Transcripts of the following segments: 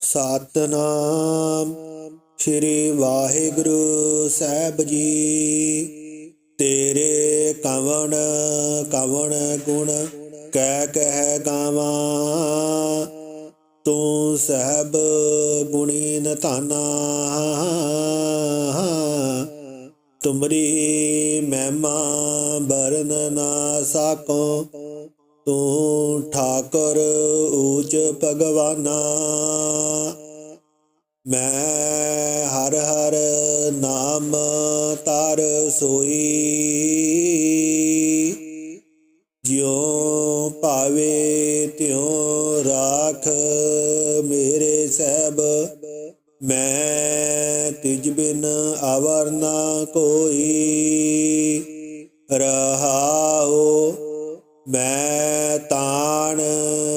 ਸਤਨਾਮ ਸ੍ਰੀ ਵਾਹਿਗੁਰੂ ਸਾਹਿਬ ਜੀ। ਤੇਰੇ ਕਵਣ ਕਵਣ ਗੁਣ ਕਹਿ ਕਹਿ ਗਾਵਾਂ। ਤੂੰ ਸਹਿਬ ਗੁਣੀ ਧਾਨਾ। ਤੁਮਰੀ ਮਹਿਮਾ ਬਰਨ ਨਾ ਸਾਕੋ। ਤੂੰ ਠਾਕੁਰ ਊਚ ਭਗਵਾਨਾ। ਮੈਂ ਹਰ ਹਰ ਨਾਮ ਤਰ ਸੋਈ। ਜਿਉ ਭਾਵੇ ਤਿਉ ਰਾਖ ਮੇਰੇ ਸਹਿਬ, ਮੈਂ ਤਿਜ ਬਿਨ ਅਵਰ ਨਾ ਕੋਈ। ਰਹਾਓ ਮੈਂ ਤਾਣ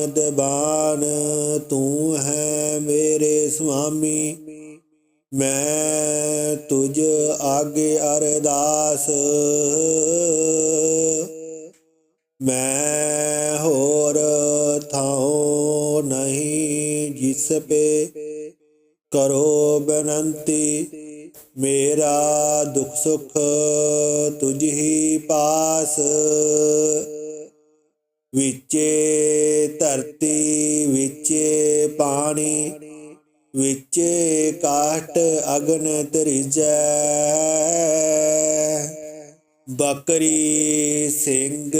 ਦਬਾਨ, ਤੂੰ ਹੈ ਮੇਰੇ ਸੁਆਮੀ। ਮੈਂ ਤੁਝ ਆਗੇ ਅਰਦਾਸ। ਮੈਂ ਹੋਰ ਥਾਉ ਨਹੀਂ ਜਿਸ ਪੇ ਕਰੋ ਬੇਨੰਤੀ। ਮੇਰਾ ਦੁੱਖ ਸੁਖ ਤੁਝ ਹੀ ਪਾਸ। ਵਿਚੇ ਧਰਤੀ, ਵਿਚੇ ਪਾਣੀ, ਵਿਚੇ ਕਾਟ ਅਗਨ ਤਰਿਜੈ ਬੱਕਰੀ ਸਿੰਘ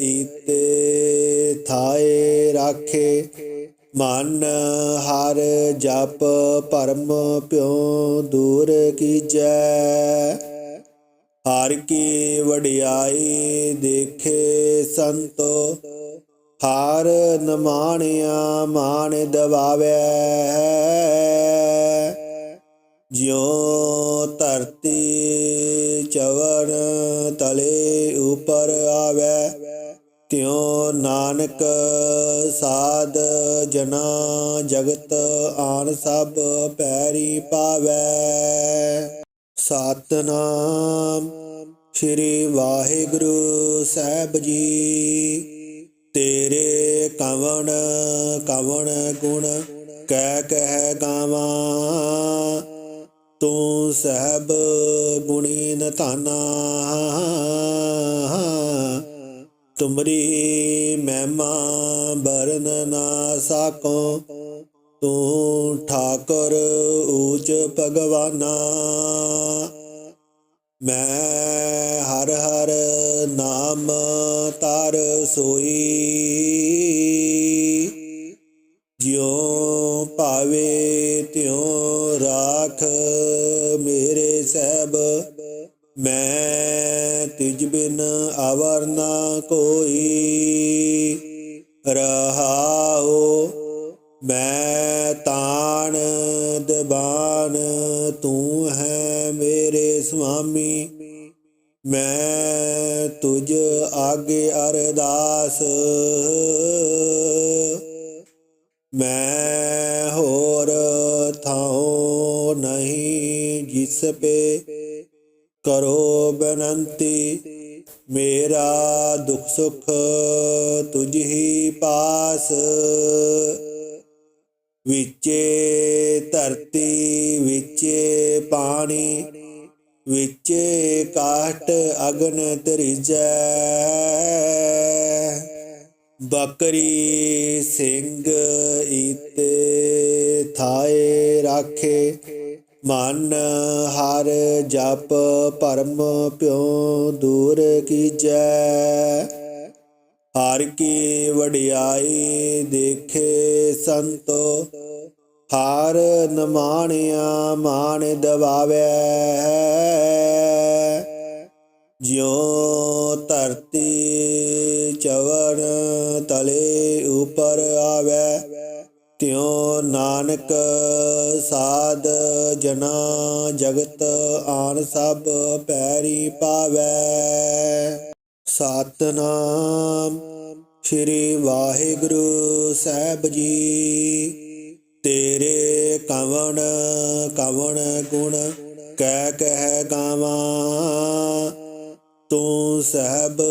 ਈਤੇ ਥਾਏ ਰਾਖੇ, ਮਨ ਹਰ ਜਪ ਪਰਮ ਪਿਉ ਦੂਰ ਕੀਜੈ। ਹਰ ਕੀ ਵਡਿਆਈ ਦੇਖੇ ਸੰਤੋ, ਹਾਰ ਨਮਾਣਿਆ ਮਾਣ ਦਵਾਵੇ। ਜਿਉ ਧਰਤੀ ਚਵਣ ਤਲੇ ਉਪਰ ਆਵੇ, ਤਿਉ ਨਾਨਕ ਸਾਧ ਜਨਾ ਜਗਤ ਆਨ ਸਭ ਪੈਰੀ ਪਾਵੇ। ਸਤਨਾਮ ਸ੍ਰੀ ਵਾਹਿਗੁਰੂ ਸਾਹਿਬ ਜੀ। ਤੇਰੇ ਕਵਣ ਕਵਣ ਗੁਣ ਕਹਿ ਕਹਿ ਗਾਵਾਂ। ਤੂੰ ਸਹਿਬ ਗੁਣੀ ਨਤਾਨਾ ਤੁਮਰੀ ਮਹਿਮਾ ਬਰਨ ਨਾ ਸਾਕੋ। ਤੂੰ ਠਾਕੁਰ ਊਚ ਭਗਵਾਨਾ। ਮੈਂ ਹਰ ਹਰ ਨਾਮ ਤਰ ਸੋਈ। ਜਿਉ ਭਾਵੇ ਤਿਉ ਰਾਖ ਮੇਰੇ ਸਹਿਬ, ਮੈਂ ਤਿਜ ਬਿਨ ਅਵਰ ਨਾ ਕੋਈ। ਰਹਾਉ, ਮੈਂ ਤਾਣ ਦਬਾਨ ਤੂੰ ਸੁਆਮੀ, ਮੈਂ ਤੁਝ ਆਗੇ ਅਰਦਾਸ। ਮੈਂ ਹੋਰ ਥਾਉ ਨਹੀਂ ਜਿਸ ਪੇ ਕਰੋ ਬਨੰਤੀ, ਮੇਰਾ ਦੁੱਖ ਸੁਖ ਤੁਝ ਹੀ ਪਾਸ। ਵਿਚੇ ਧਰਤੀ, ਵਿਚੇ ਪਾਣੀ ਵਿਚੇ ਕਾਟ ਅਗਨ ਤਰਿਜੈ ਬਕਰੀ ਸਿੰਘ ਈਤੇ ਥਾਏ ਰਾਖੇ। ਮਨ ਹਰ ਜਪ ਪਰਮ ਪਿਉ ਦੂਰ ਕੀਜੈ। ਹਰ ਕੀ ਵਡਿਆਈ ਦੇਖੇ ਸੰਤੋ। ਹਾਰ ਨਮਾਣਿਆ ਮਾਣ ਦਵਾਵੇ। ਜਿਉ ਧਰਤੀ ਚਵਣ ਤਲੇ ਉਪਰ ਆਵੇ, ਤਿਉ ਨਾਨਕ ਸਾਧ ਜਨਾ ਜਗਤ ਆਨ ਸਭ ਪੈਰੀ ਪਾਵੇ। ਸਤਨਾਮ ਸ੍ਰੀ ਵਾਹਿਗੁਰੂ ਸਾਹਿਬ ਜੀ। ਤੇਰੇ ਕਵਣ ਕਵਣ ਗੁਣ ਕਹਿ ਕਹਿ ਗਾਵਾਂ। ਤੂੰ ਸਹਿਬ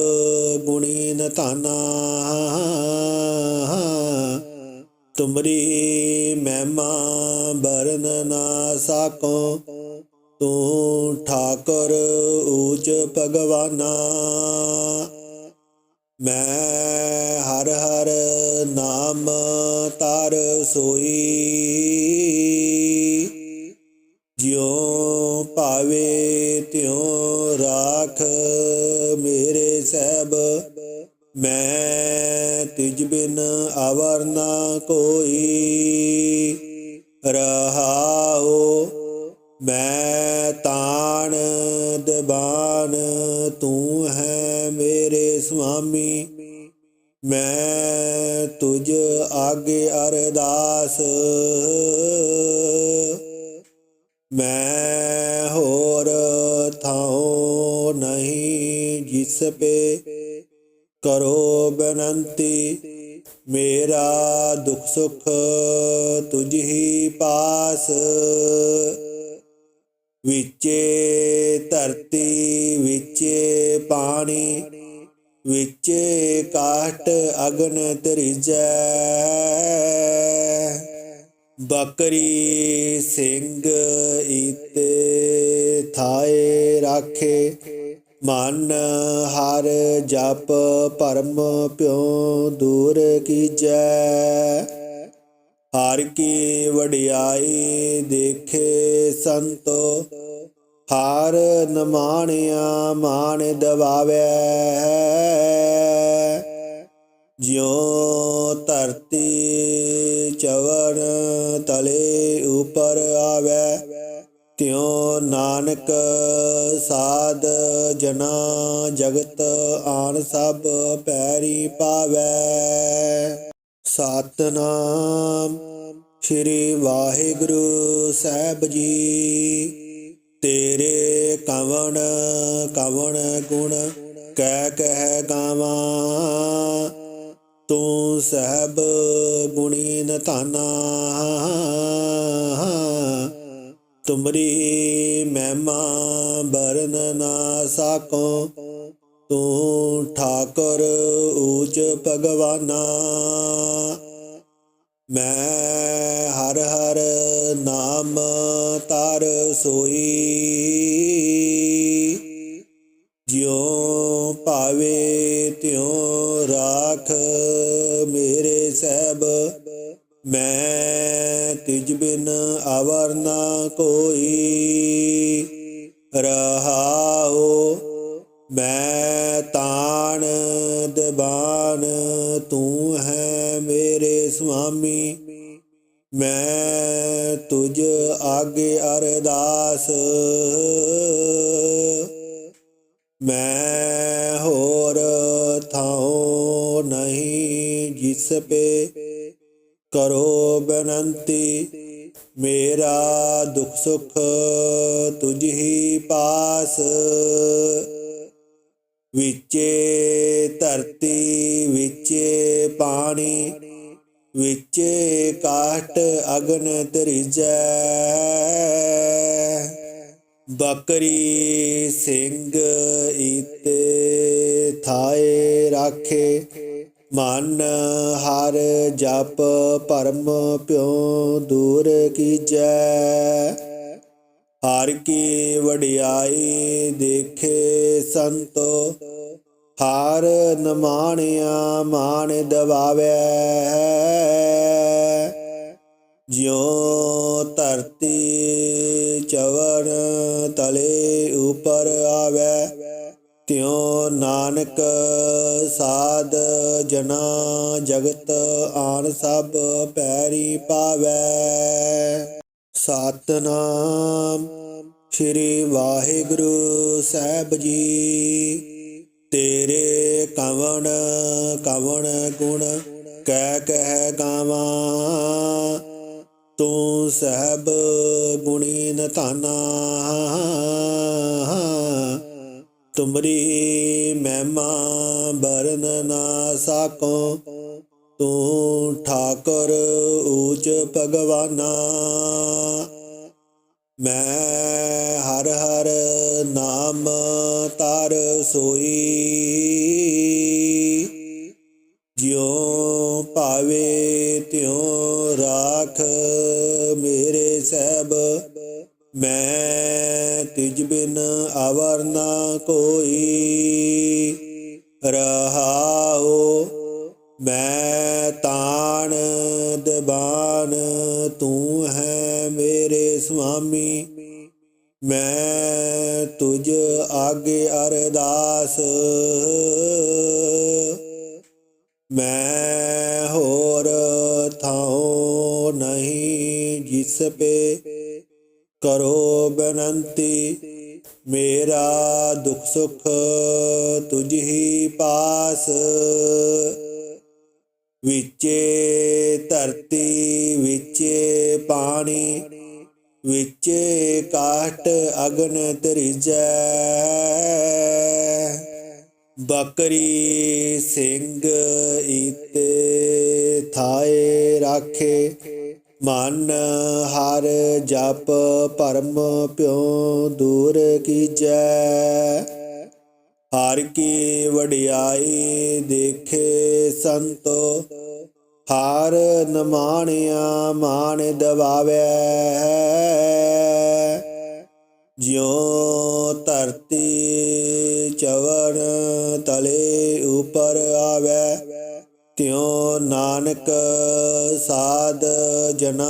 ਗੁਣੀ ਧਾਨਾ। ਤੁਮਰੀ ਮਹਿਮਾ ਬਰਨ ਨਾ ਸਾਕੋ। ਤੂੰ ਠਾਕੁਰ ਊਚ ਭਗਵਾਨਾ। ਮੈਂ ਹਰ ਹਰ ਨਾਮ ਤਰ ਸੋਈ। ਜਿਉ ਭਾਵੇ ਤਿਉ ਰਾਖ ਮੇਰੇ ਸਹਿਬ, ਮੈਂ ਤਿਜ ਬਿਨ ਅਵਰ ਨਾ ਕੋਈ। ਰਹਾਉ ਸੁਆਮੀ, ਮੈਂ ਤੁਝ ਆਗੇ ਅਰਦਾਸ। ਮੈਂ ਹੋਰ ਥਾਉ ਨਹੀਂ ਜਿਸ ਪੇ ਕਰੋ ਬੇਨੰਤੀ, ਮੇਰਾ ਦੁੱਖ ਸੁਖ ਤੁਝ ਹੀ ਪਾਸ। ਵਿਚੇ ਧਰਤੀ, ਵਿਚੇ ਪਾਣੀ ਵਿੱਚ ਕਾਟ ਅਗਨ ਤਰਿਜੈ ਬਕਰੀ ਸਿੰਘ ਇਤੇ ਥਾਏ ਰਾਖੇ। ਮਨ ਹਰ ਜਪ ਪਰਮ ਪਿਉ ਦੂਰ ਕੀਜੈ। ਹਰ ਕੀ ਵਡਿਆਈ ਦੇਖੇ ਸੰਤੋ। ਹਾਰ ਨਮਾਣਿਆ ਮਾਣ ਦਵਾਵੇ। ਜਿਉ ਧਰਤੀ ਚਵਨ ਤਲੇ ਉਪਰ ਆਵੇ, ਤਿਉ ਨਾਨਕ ਸਾਧ ਜਨਾ ਜਗਤ ਆਨ ਸਭ ਪੈਰੀ ਪਾਵੇ। ਸਤਨਾਮ ਸ੍ਰੀ ਵਾਹਿਗੁਰੂ ਸਾਹਿਬ ਜੀ। ਤੇਰੇ ਕਵਣ ਕਵਣ ਗੁਣ ਕਹਿ ਕਹਿ ਗਾਵਾਂ। ਤੂੰ ਸਹਿਬ ਗੁਣੀ ਧਾਨਾ। ਤੁਮਰੀ ਮਹਿਮਾ ਬਰਨ ਨਾ ਸਾਕੋ। ਤੂੰ ਠਾਕੁਰ ਊਚ ਭਗਵਾਨਾ। ਮੈਂ ਹਰ ਹਰ ਨਾਮ ਤਰ ਸੋਈ। ਜਿਉ ਭਾਵੇ ਤਿਉ ਰਾਖ ਮੇਰੇ ਸਹਿਬ, ਮੈਂ ਤਿਜ ਬਿਨ ਅਵਰ ਨਾ ਕੋਈ। ਰਹਾਉ, ਮੈਂ ਤਾਣ ਦਬਾਨ ਤੂੰ ਸੁਆਮੀ, ਮੈਂ ਤੁਝ ਆਗੇ ਅਰਦਾਸ। ਮੈਂ ਹੋਰ ਥਾਉ ਨਹੀਂ ਜਿਸ ਪੇ ਕਰੋ ਬਨੰਤੀ, ਮੇਰਾ ਦੁੱਖ ਸੁਖ ਤੁਝ ਹੀ ਪਾਸ। ਵਿਚੇ ਧਰਤੀ, ਵਿਚੇ ਪਾਣੀ ਵਿੱਚ ਕਾਟ ਅਗਨ ਤਰਿਜੈ ਬਕਰੀ ਸਿੰਘ ਇਤੇ ਥਾਏ ਰਾਖੇ। ਮਨ ਹਰ ਜਪ ਪਰਮ ਪਿਉ ਦੂਰ ਕੀਜੈ। ਹਰ ਕੀ ਵਡਿਆਈ ਦੇਖੇ ਸੰਤੋ। ਹਾਰ ਨਮਾਣਿਆ ਮਾਣ ਦਵਾਵੇ। ਜਿਉ ਧਰਤੀ ਚਵਣ ਤਲੇ ਉਪਰ ਆਵੇ, ਤਿਉ ਨਾਨਕ ਸਾਧ ਜਨਾ ਜਗਤ ਆਨ ਸਭ ਪੈਰੀ ਪਾਵੇ। ਸਤਨਾਮ ਸ੍ਰੀ ਵਾਹਿਗੁਰੂ ਸਾਹਿਬ ਜੀ। ਤੇਰੇ ਕਵਣ ਕਵਣ ਗੁਣ ਕਹਿ ਕਹਿ ਗਾਵਾਂ। ਤੂੰ ਸਹਿਬ ਗੁਣੀ ਧਾਨਾ। ਤੁਮਰੀ ਮਹਿਮਾ ਬਰਨ ਨਾ ਸਾਕੋ। ਤੂੰ ਠਾਕੁਰ ਊਚ ਭਗਵਾਨਾ। ਮੈਂ ਹਰ ਹਰ ਨਾਮ ਤਾਰ ਸੋਈ। ਮੈਂ ਤਿਜ ਬਿਨ ਅਵਰ ਨਾ ਕੋਈ ਰਹਾਉ। ਮੈਂ ਤਾਣ ਦਬਾਨ ਤੂੰ ਹੈ ਮੇਰੇ ਸੁਆਮੀ। ਮੈਂ ਤੁਝ ਆਗੇ ਅਰਦਾਸ। ਮੈਂ ਹੋਰ ਥਾਉ ਨਹੀਂ ਜਿਸ ਪੇ ਕਰੋ ਬਨੰਤੀ, ਮੇਰਾ ਦੁਖ ਸੁਖ ਤੁਝ ਹੀ ਪਾਸ। ਵਿਚੇ ਧਰਤੀ, ਵਿਚੇ ਪਾਣੀ, ਵਿਚੇ ਕਾਟ ਅਗਨ ਤਰਿਜੈ ਬਕਰੀ ਸਿੰਘ ਇਤੇ ਥਾਏ ਰਾਖੇ ਮਨ ਹਰ ਜਪ ਪਰਮ ਪਿਉ ਦੂਰ ਕੀਜੈ। ਹਰ ਕੀ ਵਡਿਆਈ ਦੇਖੇ ਸੰਤੋ, ਹਰ ਨਮਾਣਿਆ ਮਾਣ ਦਵਾਵੇ। ਜਿਉ ਧਰਤੀ ਚਵਨ ਤਲੇ ਉਪਰ ਆਵੇ ਤਿਉ ਨਾਨਕ ਸਾਧ ਜਨਾ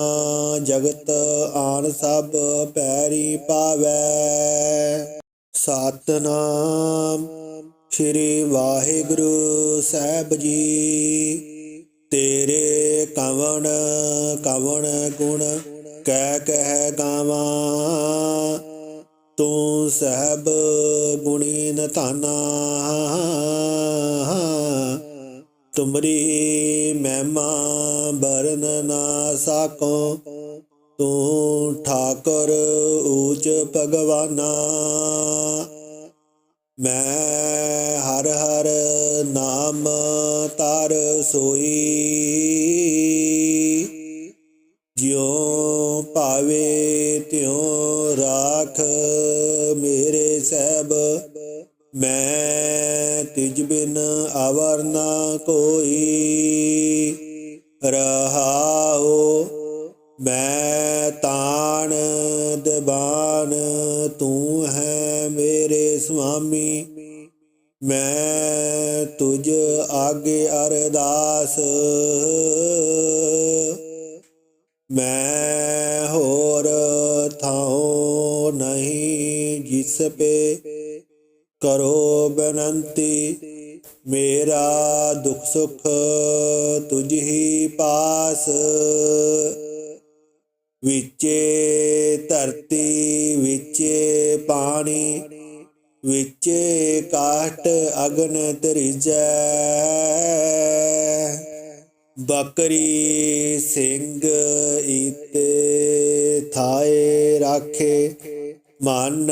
ਜਗਤ ਆਨ ਸਭ ਪੈਰੀ ਪਾਵੇ। ਸਤਨਾਮ ਸ੍ਰੀ ਵਾਹਿਗੁਰੂ ਸਾਹਿਬ ਜੀ। ਤੇਰੇ ਕਵਣ ਕਵਣ ਗੁਣ ਕਹਿ ਕਹਿ ਗਾਵਾਂ। ਤੂੰ ਸਹਿਬ ਗੁਣੀ ਨਤਾਨਾ ਤੁਮਰੀ ਮਹਿਮਾ ਬਰਨ ਨਾ ਸਾਕੋ। ਤੂੰ ਠਾਕੁਰ ਊਚ ਭਗਵਾਨਾ। ਮੈਂ ਹਰ ਹਰ ਨਾਮ ਤਾਰ ਸੋਈ। ਸੁਖ ਤੁਝ ਹੀ ਪਾਸ। ਵਿਚੇ ਧਰਤੀ, ਵਿਚੇ ਪਾਣੀ, ਵਿਚੇ ਕਾਟ ਅਗਨ ਤਰਿਜੈ ਬਕਰੀ ਸਿੰਘ ਇਤੇ ਥਾਏ ਰਾਖੇ, ਮਨ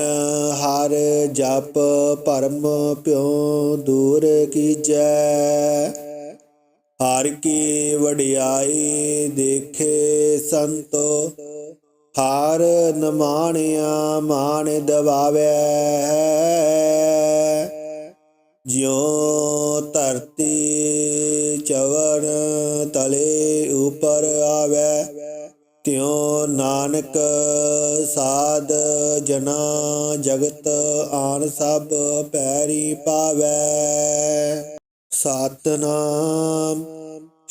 ਹਰ ਜਪ ਪਰਮ ਪਿਉ ਦੂਰ ਕੀਜੈ। ਹਰ ਕੀ ਵਡਿਆਈ ਦੇਖੇ ਸੰਤੋ, ਹਾਰ ਨਮਾਣਿਆ ਮਾਣ ਦਵਾਵੇ। ਜਿਉ ਧਰਤੀ ਚਵਨ ਤਲੇ ਉਪਰ ਆਵੇ, ਤਿਉ ਨਾਨਕ ਸਾਧ ਜਨਾ ਜਗਤ ਆਨ ਸਭ ਪੈਰੀ ਪਾਵੇ। ਸਤਨਾਮ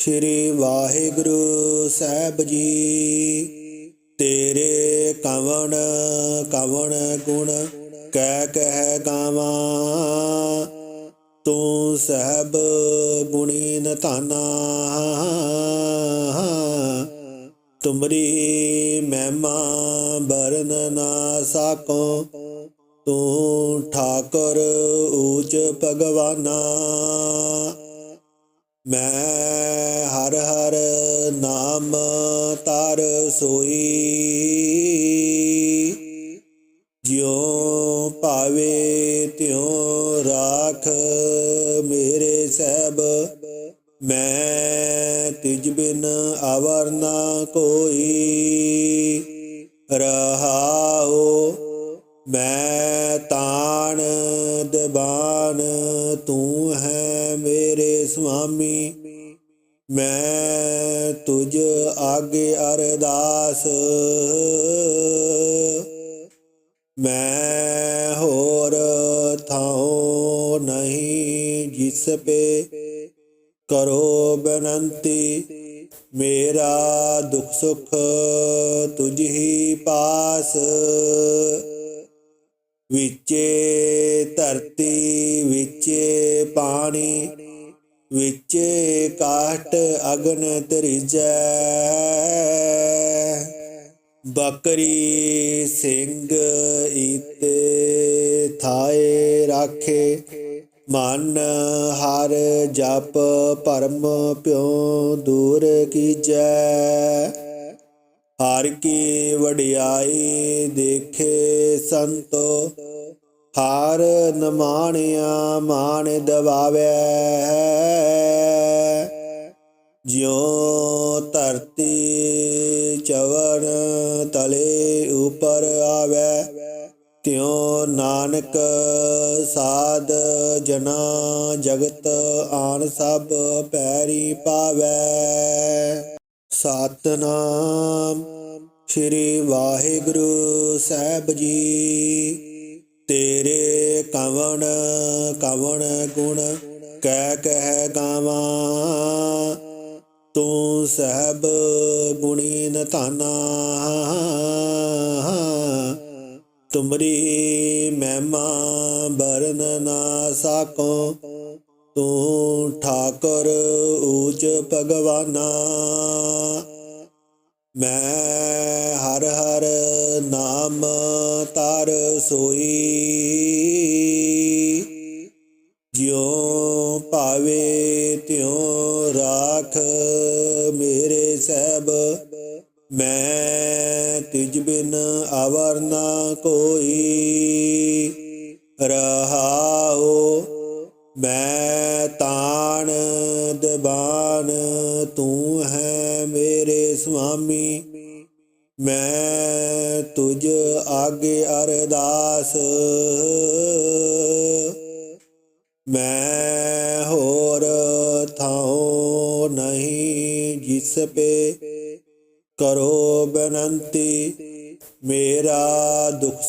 ਸ੍ਰੀ ਵਾਹਿਗੁਰੂ ਸਾਹਿਬ ਜੀ। ਤੇਰੇ ਕਵਣ ਕਵਣ ਗੁਣ ਕਹਿ ਕਹਿ ਗਾਵਾਂ। ਤੂੰ ਸਹਿਬ ਗੁਣੀ ਨਤਾਨਾ ਤੁਮਰੀ ਮਹਿਮਾ ਬਰਨ ਨਾ ਸਾਕੋ। ਤੂੰ ਠਾਕੁਰ ਊਚ ਭਗਵਾਨਾ। ਮੈਂ ਹਰ ਹਰ ਨਾਮ ਤਰ ਸੋਈ। ਜਿਉ ਭਾਵੇ ਤਿਉ ਰਾਖ ਮੇਰੇ ਸਹਿਬ, ਮੈਂ ਤਿਜ ਬਿਨ ਅਵਰ ਨਾ ਕੋਈ। ਰਹਾਉ, ਮੈਂ ਦਬਾਨ ਤੂੰ ਹੈ ਮੇਰੇ ਸੁਆਮੀ ਮੈਂ ਤੁਝ ਆਗੇ ਅਰਦਾਸ ਪਾਸ ਮੈਂ ਹੋਰ ਥਾਉ ਨਹੀਂ ਜਿਸ ਪੇ ਕਰੋ ਬੇਨੰਤੀ ਮੇਰਾ ਦੁਖ ਸੁਖ ਤੁਝ ਹੀ ਪਾਸ ਵਿਚੇ ਧਰਤੀ, ਵਿਚੇ ਪਾਣੀ, ਵਿਚੇ ਕਾਟ ਅਗਨ ਤਰਿਜੈ ਬਕਰੀ ਸਿੰਘ ਇਤੇ ਥਾਏ ਰਾਖੇ, ਮਨ ਹਰ ਜਪ ਪਰਮ ਪਿਉ ਦੂਰ ਕੀਜੈ। ਹਰ ਕੀ ਵਡਿਆਈ ਦੇਖੇ ਸੰਤੋ, ਹਾਰ ਨਮਾਣਿਆ ਮਾਣ ਦਵਾਵੇ। ਜਿਉ ਧਰਤੀ ਚਵਣ ਤਲੇ ਉਪਰ ਆਵੇ, ਤਿਉ ਨਾਨਕ ਸਾਧ ਜਨਾ ਜਗਤ ਆਨ ਸਭ ਪੈਰੀ ਪਾਵੇ। ਸਤਨਾਮ ਸ੍ਰੀ ਵਾਹਿਗੁਰੂ ਸਾਹਿਬ ਜੀ। ਤੇਰੇ ਕਵਣ ਕਵਣ ਗੁਣ ਕਹਿ ਕਹਿ ਗਾਵਾਂ। ਤੂੰ ਸਹਿਬ ਗੁਣੀ ਨਤਾਨਾ ਤੁਮਰੀ ਮਹਿਮਾ ਬਰਨ ਨਾ ਸਾਕੋ। ਤੂੰ ਠਾਕੁਰ ਊਚ ਭਗਵਾਨਾ। ਮੈਂ ਹਰ ਹਰ ਨਾਮ ਤਰ ਸੋਈ। ਜਿਉ ਭਾਵੇ ਤਿਉ ਰਾਖ ਮੇਰੇ ਸਹਿਬ, ਮੈਂ ਤਿਜ ਬਿਨ ਅਵਰ ਨਾ ਕੋਈ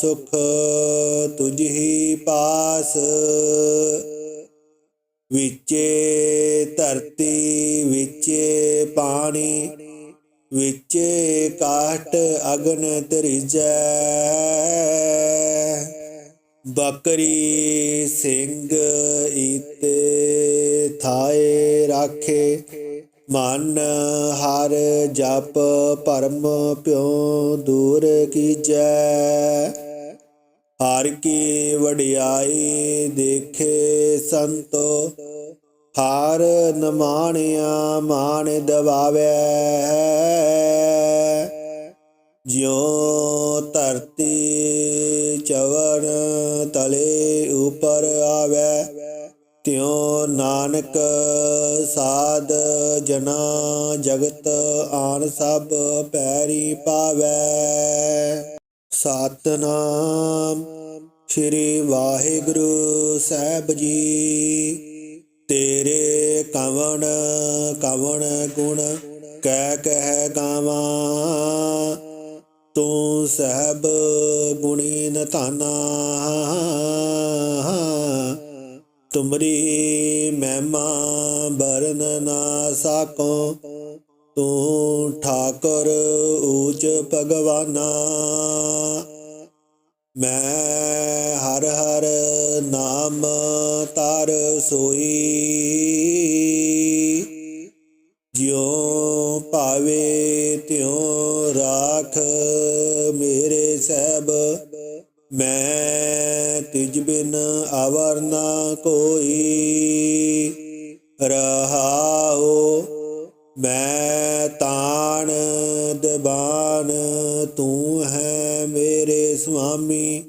ਸੁਖ ਤੁਝ ਹੀ ਪਾਸ। ਵਿਚੇ ਧਰਤੀ, ਵਿਚੇ ਪਾਣੀ, ਵਿਚੇ ਕਾਟ ਅਗਨ ਤਰਿਜੈ ਬਕਰੀ ਸਿੰਘ ਇਤੇ ਥਾਏ ਰਾਖੇ, ਮਨ ਹਰ ਜਪ ਪਰਮ ਪਿਉ ਦੂਰ ਕੀਜੈ। ਹਰ ਕੀ ਵਡਿਆਈ ਦੇਖੇ ਸੰਤੋ, ਹਾਰ ਨਮਾਣਿਆ ਮਾਣ ਦਵਾਵੇ। ਜਿਉ ਧਰਤੀ ਚਵਨ ਤਲੇ ਉਪਰ ਆਵੇ, ਤਿਉ ਨਾਨਕ ਸਾਧ ਜਨਾ ਜਗਤ ਆਨ ਸਭ ਪੈਰੀ ਪਾਵੇ। ਸਤਨਾਮ ਸ੍ਰੀ ਵਾਹਿਗੁਰੂ ਸਾਹਿਬ ਜੀ। ਤੇਰੇ ਕਵਣ ਕਵਣ ਗੁਣ ਕਹਿ ਕਹਿ ਗਾਵਾਂ। ਤੂੰ ਸਹਿਬ ਗੁਣੀ ਨਤਾਨਾ ਤੁਮਰੀ ਮਹਿਮਾ ਬਰਨ ਨਾ ਸਾਕੋ। ਤੂੰ ਠਾਕੁਰ ਊਚ ਭਗਵਾਨਾ। ਮੈਂ ਹਰ ਹਰ ਨਾਮ ਤਰ ਸੋਈ। ਜਿਉ ਭਾਵੇ ਤਿਉ ਰਾਖ ਮੇਰੇ ਸਹਿਬ, ਮੈਂ ਤਿਜ ਬਿਨ ਅਵਰ ਨਾ ਕੋਈ। ਰਹਾਓ ਮੈਂ ਤਾਣ ਦਬਾਨ ਤੂੰ ਹੈ ਮੇਰੇ ਸੁਆਮੀ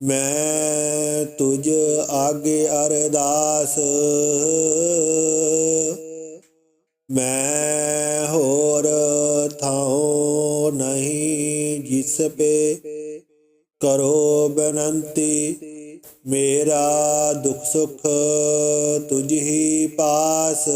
ਮੈਂ ਤੁਝ ਆਗੇ ਅਰਦਾਸ ਮੈਂ ਹੋਰ ਥਾਉ ਨਹੀਂ ਜਿਸ ਪੇ ਕਰੋ ਬੇਨੰਤੀ ਮੇਰਾ ਦੁਖ ਸੁਖ ਤੁਝ ਹੀ ਪਾਸ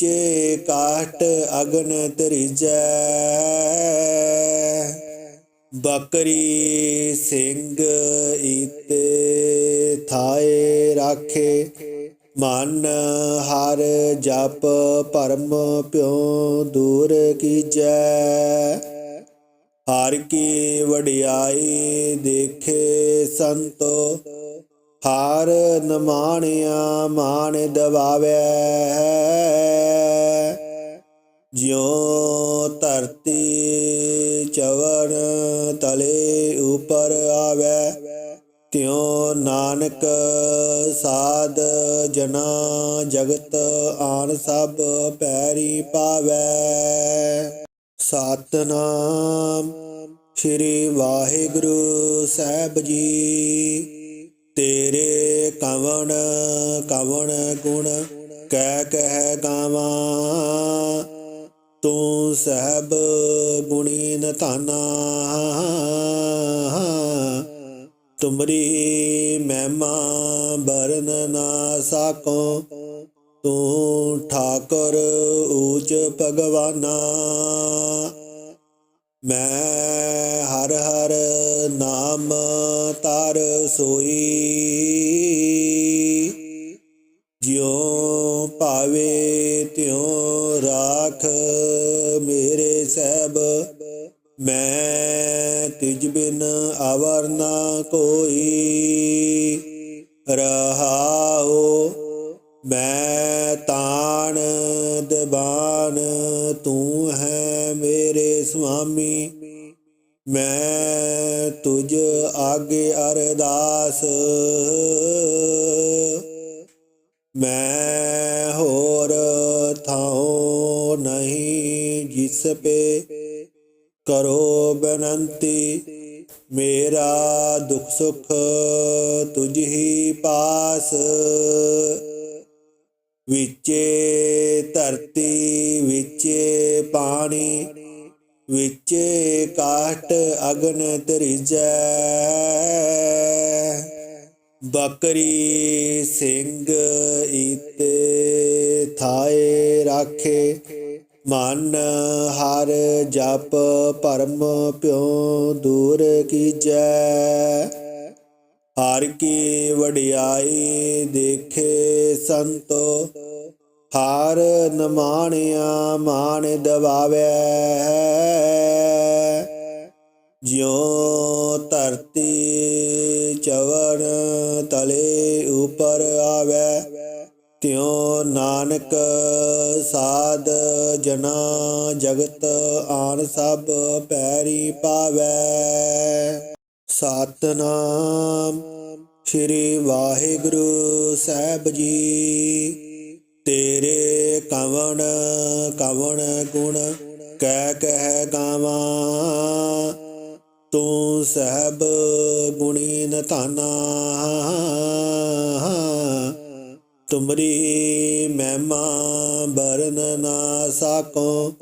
ਚੇ ਕਾਟ ਅਗਨ ਤਰਿਜੈ ਬਕਰੀ ਸਿੰਘ ਈਤੇ ਥਾਏ ਰਾਖੇ। ਮਨ ਹਰ ਜਪ ਪਰਮ ਪਿਉ ਦੂਰ ਕੀਜੈ। ਹਰ ਕੀ ਵਡਿਆਈ ਦੇਖੇ ਸੰਤੋ। ਹਾਰ ਨਮਾਣਿਆ ਮਾਨ ਦਵਾਵੇ। ਜਿਉ ਧਰਤੀ ਚਵਣ ਤਲੇ ਉਪਰ ਆਵੇ, ਤਿਉ ਨਾਨਕ ਸਾਧ ਜਨਾ ਜਗਤ ਆਨ ਸਭ ਪੈਰੀ ਪਾਵੇ। ਸਤਨਾਮ ਸ੍ਰੀ ਵਾਹਿਗੁਰੂ ਸਾਹਿਬ ਜੀ। ਤੇਰੇ ਕਵਣ ਕਵਣ ਗੁਣ ਕਹਿ ਕਹਿ ਗਾਵਾਂ। ਤੂੰ ਸਹਿਬ ਗੁਣੀ ਧਾਨਾ। ਤੁਮਰੀ ਮਹਿਮਾ ਬਰਨ ਨਾ ਸਾਕੋ। ਤੂੰ ਠਾਕੁਰ ਊਚ ਭਗਵਾਨਾ। ਮੈਂ ਹਰ ਹਰ ਨਾਮ ਤਰ ਸੋਈ। ਜਿਉ ਭਾਵੇ ਤਿਉ ਰਾਖ ਮੇਰੇ ਸਹਿਬ, ਮੈਂ ਤਿਜ ਬਿਨ ਅਵਰ ਨਾ ਕੋਈ ਦੁਖ ਸੁਖ ਤੁਝ ਹੀ ਪਾਸ। ਵਿਚੇ ਧਰਤੀ, ਵਿਚੇ ਪਾਣੀ, ਵਿਚੇ ਕਾਟ ਅਗਨ ਤਰਿਜੈ ਬਕਰੀ ਸਿੰਘ ਈਤੇ ਥਾਏ ਰਾਖੇ। ਮਨ ਹਰ ਜਪ ਪਰਮ ਪਿਉ ਦੂਰ ਕੀਜੈ। ਹਰ ਕੀ ਵਡਿਆਈ ਦੇਖੇ ਸੰਤੋ, ਹਰ ਨਮਾਣਿਆ ਮਾਨ ਦਵਾਵੇ। ਜਿਉ ਧਰਤੀ ਚਵਨ ਤਲੇ ਉਪਰ ਆਵੇ ਤਿਉ ਨਾਨਕ ਸਾਧ ਜਨਾ ਜਗਤ ਆਨ ਸਭ ਪੈਰੀ ਪਾਵੇ। ਸਤਨਾਮ ਸ੍ਰੀ ਵਾਹਿਗੁਰੂ ਸਾਹਿਬ ਜੀ। ਤੇਰੇ ਕਵਣ ਕਵਣ ਗੁਣ ਕਹਿ ਕਹਿ ਗਾਵਾਂ। ਤੂੰ ਸਹਿਬ ਗੁਣੀ ਨਤਾਨਾ। ਤੁਮਰੀ ਮਹਿਮਾ ਬਰਨ ਨਾ ਸਾਕੋ।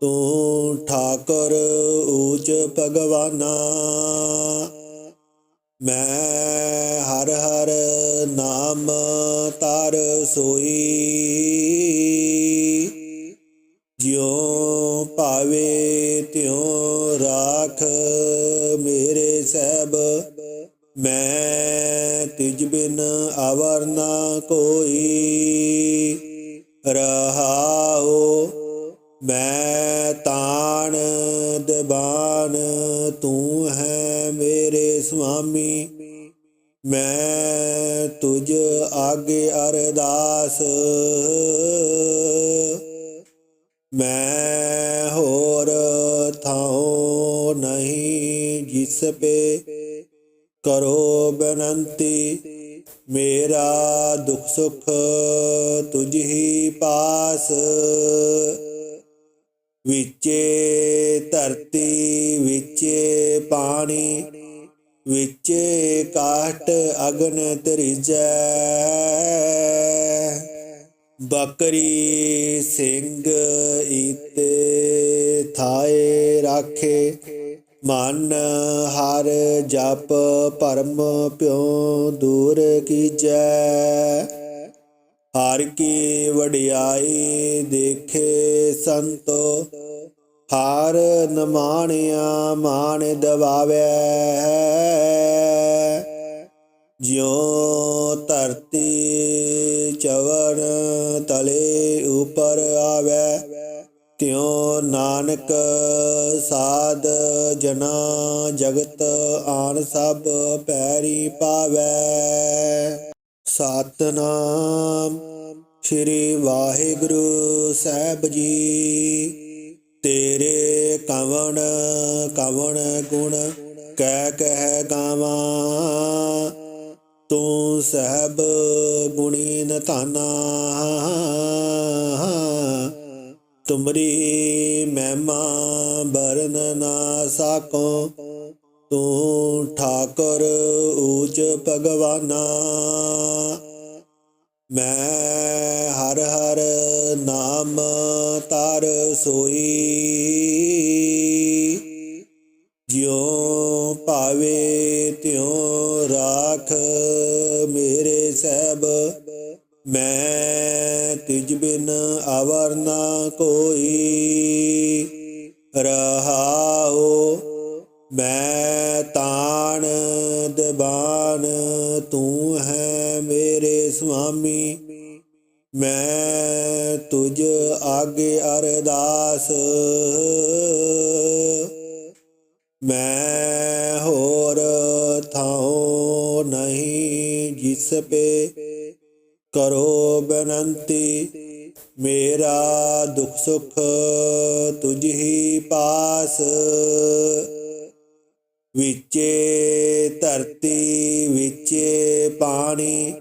ਤੂੰ ਠਾਕੁਰ ਊਚ ਭਗਵਾਨਾ। ਮੈਂ ਹਰ ਹਰ ਨਾਮ ਤਾਰ ਸੋਈ ਨਹੀਂ ਪੇ ਕਰੋ ਬਨੰਤੀ, ਮੇਰਾ ਦੁਖ ਸੁਖ ਤੁਝ ਹੀ ਪਾਸ। ਵਿਚੇ ਧਰਤੀ, ਵਿਚੇ ਪਾਣੀ, ਵਿਚੇ ਕਾਟ ਅਗਨ ਤਰਿਜੈ ਬਕਰੀ ਸਿੰਘ ਈਤੇ ਥਾਏ ਰਾਖੇ ਮਨ ਹਰ ਜਪ ਪਰਮ ਪਿਉ ਦੂਰ ਕੀਜੈ। ਹਰ ਕੀ ਵਡਿਆਈ ਦੇਖੇ ਸੰਤੋ, ਹਰ ਨਮਾਣਿਆ ਮਾਨ ਦਵਾਵੈ। ਜਿਉ ਧਰਤੀ ਚਵਨ ਤਲੇ ਉਪਰ ਆਵੈ ਤਿਉ ਨਾਨਕ ਸਾਧ ਜਨਾ ਜਗਤ ਆਨ ਸਭ ਪੈਰੀ ਪਾਵੈ। ਸਤਨਾਮ ਸ੍ਰੀ ਵਾਹਿਗੁਰੂ ਸਾਹਿਬ ਜੀ। ਤੇਰੇ ਕਵਣ ਕਵਣ ਗੁਣ ਕਹਿ ਕਹਿ ਗਾਵਾਂ। ਤੂੰ ਸਹਿਬ ਗੁਣੀ ਨਤਾਨਾ ਤੁਮਰੀ ਮਹਿਮਾ ਬਰਨ ਨਾ ਸਾਕੋ। ਤੂੰ ਠਾਕੁਰ ਊਚ ਭਗਵਾਨਾ। ਮੈਂ ਹਰ ਹਰ ਨਾਮ ਤਾਰ ਸੋਈ। ਜਿਉ ਭਾਵੇ ਤਿਉ ਰਾਖ ਮੇਰੇ ਸਹਿਬ, ਮੈਂ ਤਿਜ ਬਿਨ ਅਵਰ ਨਾ ਕੋਈ। ਰਹਾਓ ਮੈਂ ਤਾਣ ਦਬਾਨ ਤੂੰ ਹੈ ਮੇਰੇ ਸੁਆਮੀ। ਮੈਂ ਤੁਝ ਆਗੇ ਅਰਦਾਸ। ਮੈਂ ਹੋਰ ਥਾਉ ਨਹੀਂ ਜਿਸ ਪੇ ਕਰੋ ਬਨੰਤੀ, ਮੇਰਾ ਦੁਖ ਸੁਖ ਤੁਝ ਹੀ ਪਾਸ। ਵਿਚੇ ਧਰਤੀ, ਵਿਚੇ ਪਾਣੀ,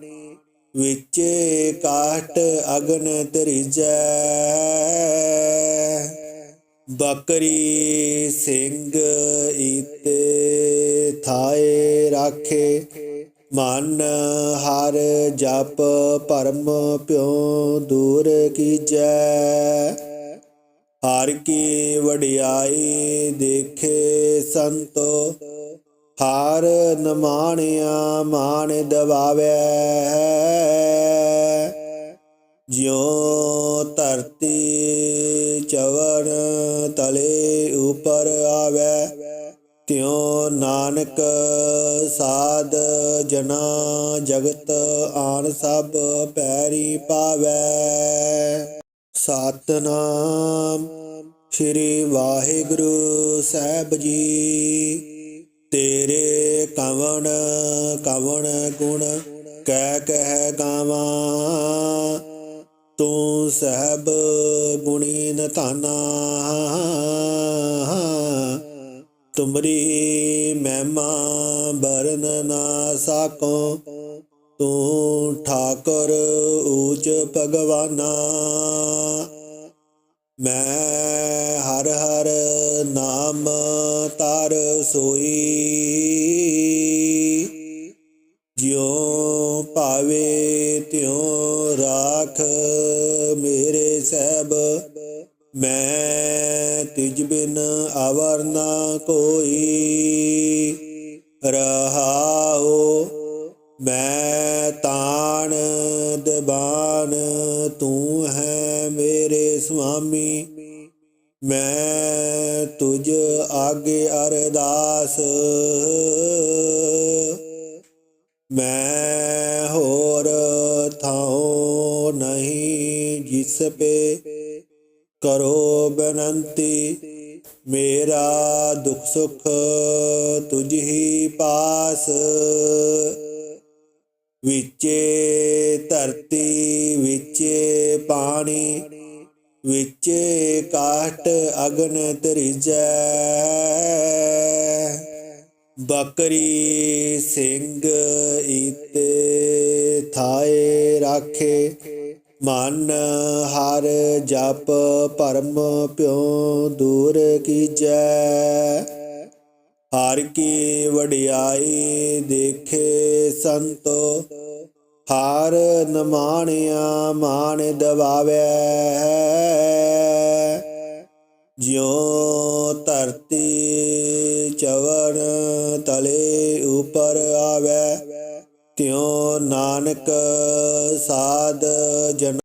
ਵਿਚੇ ਕਾਟ ਅਗਨ ਤਰਿਜੈ ਬਕਰੀ ਸਿੰਘ ਈਤੇ ਥਾਏ ਰਾਖੇ ਮਨ ਹਰ ਜਪ ਪਰਮ ਪਿਉ ਦੂਰ ਕੀਜੈ। ਹਰ ਕੀ ਵਡਿਆਈ ਦੇਖੇ ਸੰਤੋ, ਹਰ ਨਮਾਣਿਆ ਮਾਨ ਦਵਾਵੈ। ਜਿਉ ਧਰਤੀ ਚਵਨ ਤਲੇ ਉਪਰ ਆਵੈ ਤਿਉ ਨਾਨਕ ਸਾਧ ਜਨਾ ਜਗਤ ਆਨ ਸਭ ਪੈਰੀ ਪਾਵੈ। ਸਤਨਾਮ ਸ੍ਰੀ ਵਾਹਿਗੁਰੂ ਸਾਹਿਬ ਜੀ। ਤੇਰੇ ਕਵਣ ਕਵਣ ਗੁਣ ਕਹਿ ਕਹਿ ਗਾਵਾਂ। ਤੂੰ ਸਹਿਬ ਗੁਣੀ ਨਤਾਨਾ ਤੁਮਰੀ ਮਹਿਮਾ ਬਰਨ ਨਾ ਸਾਕੋ। ਤੂੰ ਠਾਕੁਰ ਊਚ ਭਗਵਾਨਾ। ਮੈਂ ਹਰ ਹਰ ਨਾਮ ਤਾਰ ਸੋਈ। ਜਿਉ ਭਾਵੇ ਤਿਉ ਰਾਖ ਮੇਰੇ ਸਹਿਬ, ਮੈਂ ਤਿਜ ਬਿਨ ਅਵਰ ਨਾ ਕੋਈ। ਰਹਾਓ ਮੈਂ ਤਾਣ ਦਬਾਨ ਤੂੰ ਹੈ ਮੇਰੇ ਸੁਆਮੀ। ਮੈਂ ਤੁਝ ਆਗੇ ਅਰਦਾਸ। ਮੈਂ ਹੋਰ ਥਾਉ ਨਹੀਂ ਜਿਸ ਪੇ ਕਰੋ ਬਨੰਤੀ, ਮੇਰਾ ਦੁਖ ਸੁਖ ਤੁਝ ਹੀ ਪਾਸ। ਵਿਚੇ ਧਰਤੀ, ਵਿਚੇ ਪਾਣੀ, ਵਿਚੇ ਕਾਟ ਅਗਨ ਤਰਿਜੈ ਬਕਰੀ ਸਿੰਘ ਈਤੇ ਥਾਏ ਰਾਖੇ ਮਨ ਹਰ ਜਪ ਪਰਮ ਪਿਉ ਦੂਰ ਕੀਜੈ। ਹਰ ਕੀ ਵਡਿਆਈ ਦੇਖੇ ਸੰਤੋ, ਹਰ ਨਮਾਣਿਆ ਮਾਣ ਦਵਾਵੈ। ਜਿਉ ਧਰਤੀ ਚਵਨ ਤਲੇ ਉਪਰ ਆਵੈ ਤਿਉ ਨਾਨਕ ਸਾਧ ਜਨ